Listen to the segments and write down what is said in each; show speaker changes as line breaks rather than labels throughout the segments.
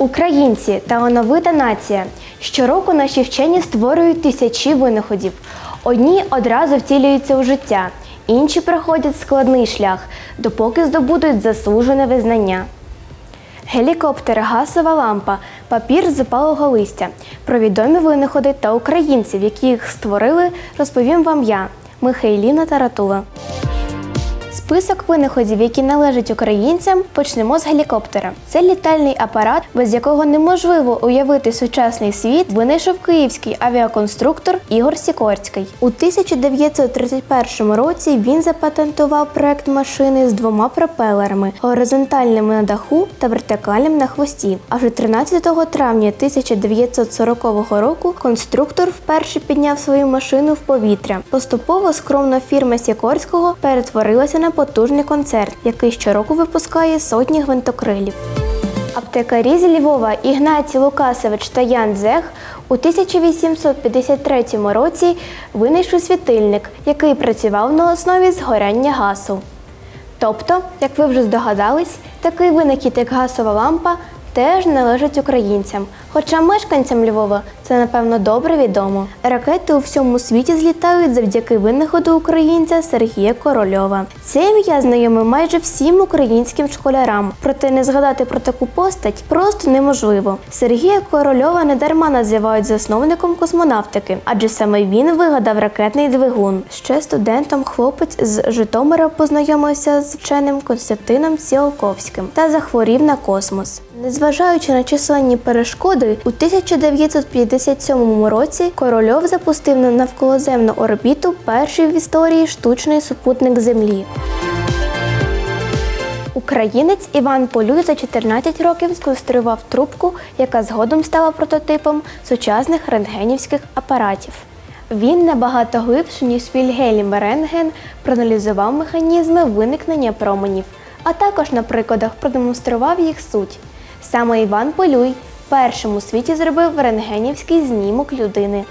Українці талановита нація. Щороку наші вчені створюють тисячі винаходів. Одні одразу втілюються у життя, інші проходять складний шлях, допоки здобудуть заслужене визнання. Гелікоптер, газова лампа, папір з опалого листя. Про відомі винаходи та українців, які їх створили, розповім вам я, Михайліна Таратула. Список винаходів, які належать українцям, почнемо з гелікоптера. Це літальний апарат, без якого неможливо уявити сучасний світ, винайшов київський авіаконструктор Ігор Сікорський. У 1931 році він запатентував проект машини з двома пропелерами горизонтальними на даху та вертикальним на хвості. А вже 13 травня 1940 року конструктор вперше підняв свою машину в повітря. Поступово скромна фірма Сікорського перетворилася на потужний концерт, який щороку випускає сотні гвинтокрилів. Аптекарі з Львова Ігнатій Лукасович та Ян Зех у 1853 році винайшли світильник, який працював на основі згоряння газу. Тобто, як ви вже здогадались, такий винахід, як газова лампа, теж належить українцям. Хоча мешканцям Львова це напевно добре відомо. Ракети у всьому світі злітають завдяки винаходу українця Сергія Корольова. Це ім'я знайоме майже всім українським школярам. Проте не згадати про таку постать просто неможливо. Сергія Корольова недарма називають засновником космонавтики, адже саме він вигадав ракетний двигун. Ще студентом хлопець з Житомира познайомився з вченим Константином Ціолковським та захворів на космос. Незважаючи на численні перешкоди, у 1957 році Корольов запустив на навколоземну орбіту перший в історії штучний супутник Землі. Українець Іван Полюй за 14 років сконструював трубку, яка згодом стала прототипом сучасних рентгенівських апаратів. Він набагато глибше, ніж Вільгельм Рентген, проаналізував механізми виникнення променів, а також на прикладах продемонстрував їх суть. Саме Іван Полюй першим у світі зробив рентгенівський знімок людини.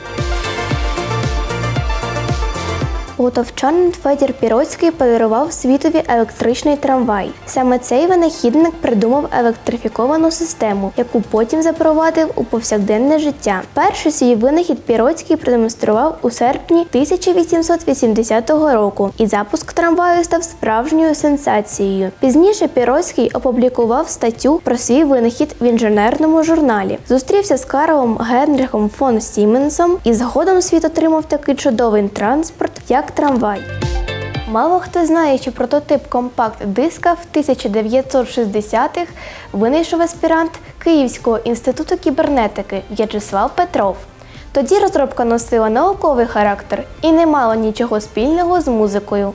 Полтавчанин Федір Піроцький подарував світові електричний трамвай. Саме цей винахідник придумав електрифіковану систему, яку потім запровадив у повсякденне життя. Перший свій винахід Піроцький продемонстрував у серпні 1880 року, і запуск трамваю став справжньою сенсацією. Пізніше Піроцький опублікував статтю про свій винахід в інженерному журналі. Зустрівся з Карлом Генрихом фон Сіменсом і згодом світ отримав такий чудовий транспорт, як трамвай. Мало хто знає, що прототип компакт-диска в 1960-х винайшов аспірант Київського інституту кібернетики В'ячеслав Петров. Тоді розробка носила науковий характер і не мала нічого спільного з музикою.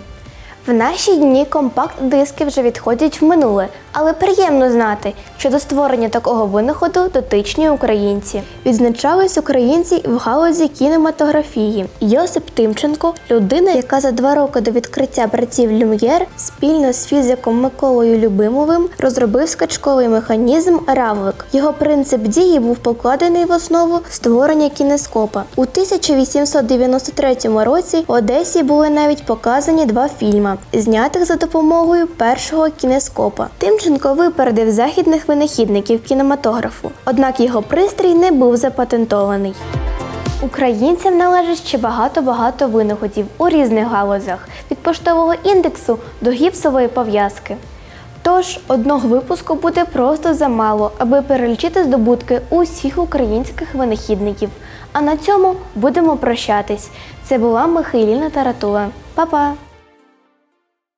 В наші дні компакт-диски вже відходять в минуле, але приємно знати, що до створення такого винаходу дотичні українці. Відзначались українці в галузі кінематографії. Йосип Тимченко, людина, яка за два роки до відкриття братів Люм'єр спільно з фізиком Миколою Любимовим розробив скачковий механізм Равлик. Його принцип дії був покладений в основу створення кінескопа. У 1893 році в Одесі були навіть показані два фільми, знятих за допомогою першого кінескопа. Тимченко випередив західних винахідників кінематографу, однак його пристрій не був запатентований. Українцям належить ще багато-багато винаходів у різних галузях від поштового індексу до гіпсової пов'язки. Тож одного випуску буде просто замало, аби перелічити здобутки усіх українських винахідників. А на цьому будемо прощатись. Це була Михайліна Таратула. Па-па!